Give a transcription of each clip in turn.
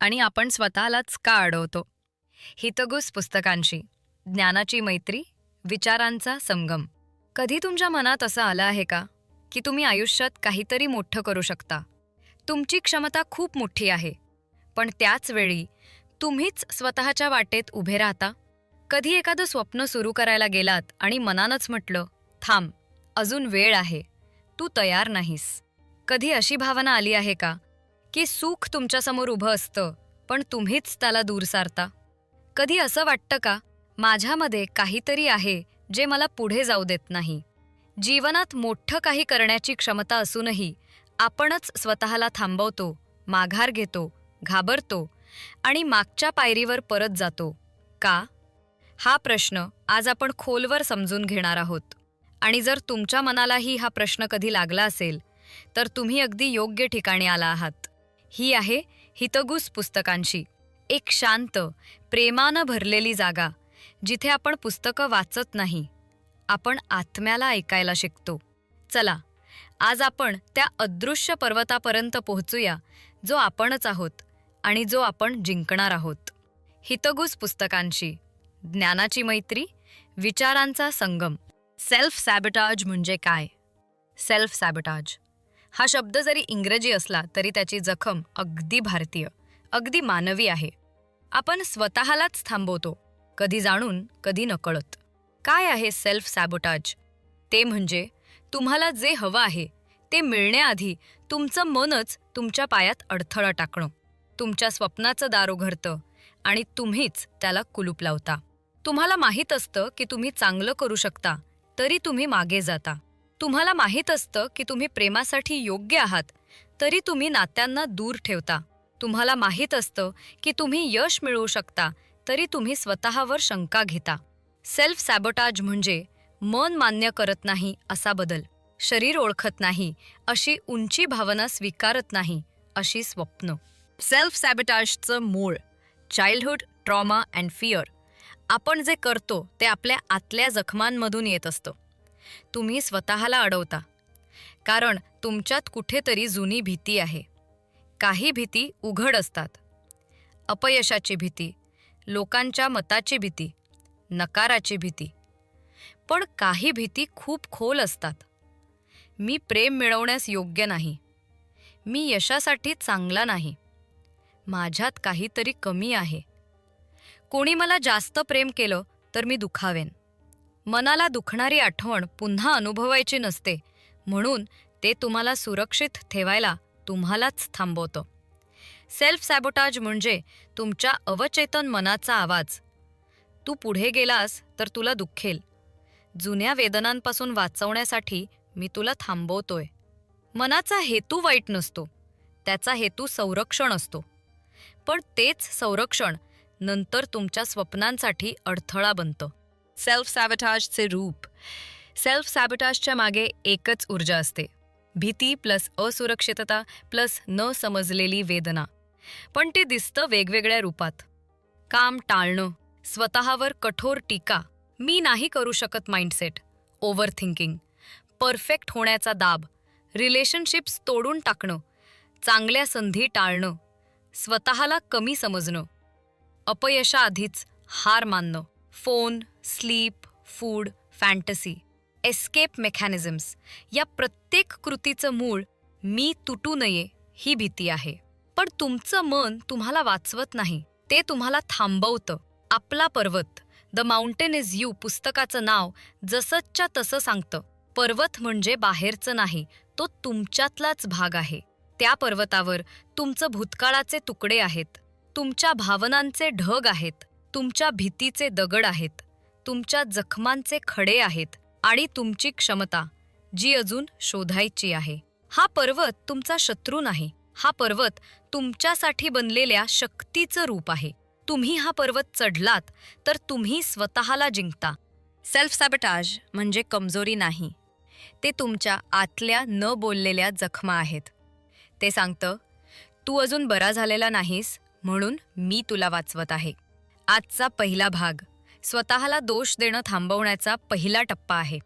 आणि आपण स्वतःलाच का अडवतो? हितगुस पुस्तकांशी. ज्ञानाची मैत्री विचारांचा संगम. कधी तुमच्या मनात असं आलं आहे का? की तुम्ही आयुष्यात काहीतरी मोठं करू शकता. तुमची क्षमता खूप मोठी आहे. पण त्याच वेळी तुम्हीच स्वतःच्या वाटेत उभे राहता? कधी एखादं स्वप्न सुरू करायला गेलात आणि मनानंच म्हटलं थांब अजून वेळ आहे. तू तयार नाहीस. कधी अशी भावना आली आहे का? की सुख तुमच्यासमोर उभं असतं पण तुम्हीच त्याला दूर सारता. कधी असं वाटतं का माझ्यामध्ये काहीतरी आहे जे मला पुढे जाऊ देत नाही. जीवनात मोठं काही करण्याची क्षमता असूनही आपणच स्वतःला थांबवतो माघार घेतो घाबरतो आणि मागच्या पायरीवर परत जातो. का? हा प्रश्न आज आपण खोलवर समजून घेणार आहोत. आणि जर तुमच्या मनालाही हा प्रश्न कधी लागला असेल तर तुम्ही अगदी योग्य ठिकाणी आला आहात. ही आहे हितगुस पुस्तकांशी एक शांत प्रेमानं भरलेली जागा जिथे आपण पुस्तकं वाचत नाही. आपण आत्म्याला ऐकायला शिकतो. चला आज आपण त्या अदृश्य पर्वतापर्यंत पोहोचूया जो आपणच आहोत आणि जो आपण जिंकणार आहोत. हितगुस पुस्तकांशी ज्ञानाची मैत्री विचारांचा संगम. सेल्फ सॅबटाज म्हणजे काय? सेल्फ सॅबटाज हा शब्द जरी इंग्रजी असला तरी त्याची जखम अगदी भारतीय अगदी मानवी आहे. आपण स्वतःलाच थांबवतो कधी जाणून कधी नकळत. काय आहे सेल्फ सॅबोटाज ते म्हणजे तुम्हाला जे हवं आहे ते मिळण्याआधी तुमचं मनच तुमच्या पायात अडथळा टाकणं. तुमच्या स्वप्नाचं दार उघडतं आणि तुम्हीच त्याला कुलूप लावता. तुम्हाला माहीत असतं की तुम्ही चांगलं करू शकता तरी तुम्ही मागे जाता. तुम्हाला माहीत असतं की तुम्ही प्रेमासाठी योग्य आहात तरी तुम्ही नात्यांना दूर ठेवता. तुम्हाला माहीत असतं की तुम्ही यश मिळवू शकता तरी तुम्ही स्वतःवर शंका घेता. सेल्फ सॅबोटाज म्हणजे मन मान्य करत नाही असा बदल शरीर ओळखत नाही अशी उंची भावना स्वीकारत नाही अशी स्वप्न. सेल्फ सॅबोटाजचं मूळ चाइल्डहुड ट्रॉमा अँड फिअर. आपण जे करतो ते आपल्या आतल्या जखमांमधून येत असतं. तुम्ही स्वतःला अडवता. कारण तुमच्यात कुठेतरी जुनी भीती आहे. काही भीती उघड असतात. अपयशाची भीती लोकांच्या मताची भीती नकाराची भीती. पण काही भीती खूप खोल असतात. मी प्रेम मिळवण्यास योग्य नाही. मी यशासाठी चांगला नाही. माझ्यात काहीतरी कमी आहे. कोणी मला जास्त प्रेम केलं तर मी दुखावेन. मनाला दुखणारी आठवण पुन्हा अनुभवायची नसते. म्हणून ते तुम्हाला सुरक्षित ठेवायला तुम्हालाच थांबवतं. सेल्फ सॅबोटाज म्हणजे तुमच्या अवचेतन मनाचा आवाज. तू पुढे गेलास तर तुला दुखेल. जुन्या वेदनांपासून वाचवण्यासाठी मी तुला थांबवतोय. मनाचा हेतू वाईट नसतो. त्याचा हेतू संरक्षण असतो. पण तेच संरक्षण नंतर तुमच्या स्वप्नांसाठी अडथळा बनतं. सेल्फ सॅबटाजचे रूप. सेल्फ सॅबटाजच्या मागे एकच ऊर्जा असते. भीती प्लस असुरक्षितता प्लस न समजलेली वेदना. पण ते दिसतं वेगवेगळ्या रूपात. काम टाळणं स्वतःवर कठोर टीका मी नाही करू शकत माइंडसेट ओव्हर थिंकिंग परफेक्ट होण्याचा दाब रिलेशनशिप्स तोडून टाकणं चांगल्या संधी टाळणं स्वतःला कमी समजणं अपयशाआधीच हार मानणं. Phone sleep food fantasy escape mechanisms या प्रत्येक कृतीचं मूळ मी तुटू नये ही भीती आहे. पण तुमचं मन तुम्हाला वाचवत नाही. ते तुम्हाला थांबवतं. आपला पर्वत द माउंटेन इज यू पुस्तकाचं नाव जसंच्या तसं सांगतं. पर्वत म्हणजे बाहेरचं नाही तो तुमच्यातलाच भाग आहे. त्या पर्वतावर तुमचं भूतकाळाचे तुकडे आहेत. तुमच्या भावनांचे ढग आहेत. तुमच्या भीतीचे दगड आहेत तुमच्या जखमांचे खडे आहेत आणि तुमची क्षमता जी अजून शोधायची आहे. हा पर्वत तुमचा शत्रू नाही हा पर्वत तुमच्यासाठी बनलेल्या शक्तीचं रूप आहे. तुम्ही हा पर्वत चढलात तर तुम्ही स्वतःला जिंकता. सेल्फ सॅबटाज म्हणजे कमजोरी नाही. ते तुमच्या आतल्या न बोललेल्या जखमा आहेत. ते सांगतं तू अजून बरा झालेला नाहीस म्हणून मी तुला वाचवत आहे. आजचा पहिला भाग. स्वतःला दोष देणं थांबवण्याचा पहिला टप्पा आहे.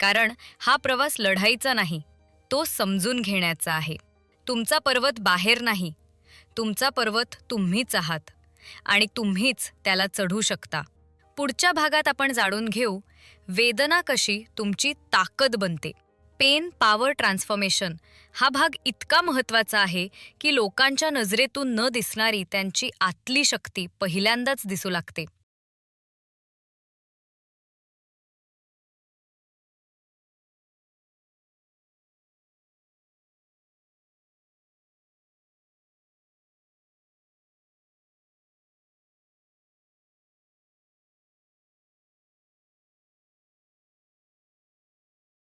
कारण हा प्रवास लढाईचा नाही तो समजून घेण्याचा आहे. तुमचा पर्वत बाहेर नाही. तुमचा पर्वत तुम्हीच आहात. आणि तुम्हीच त्याला चढू शकता. पुढच्या भागात आपण जाणून घेऊ वेदना कशी तुमची ताकद बनते. Pain power transformation. हा भाग इतका महत्त्वाचा आहे की लोकांच्या नजरेतून न दिसणारी त्यांची आतली शक्ती पहिल्यांदाच दिसू लागते.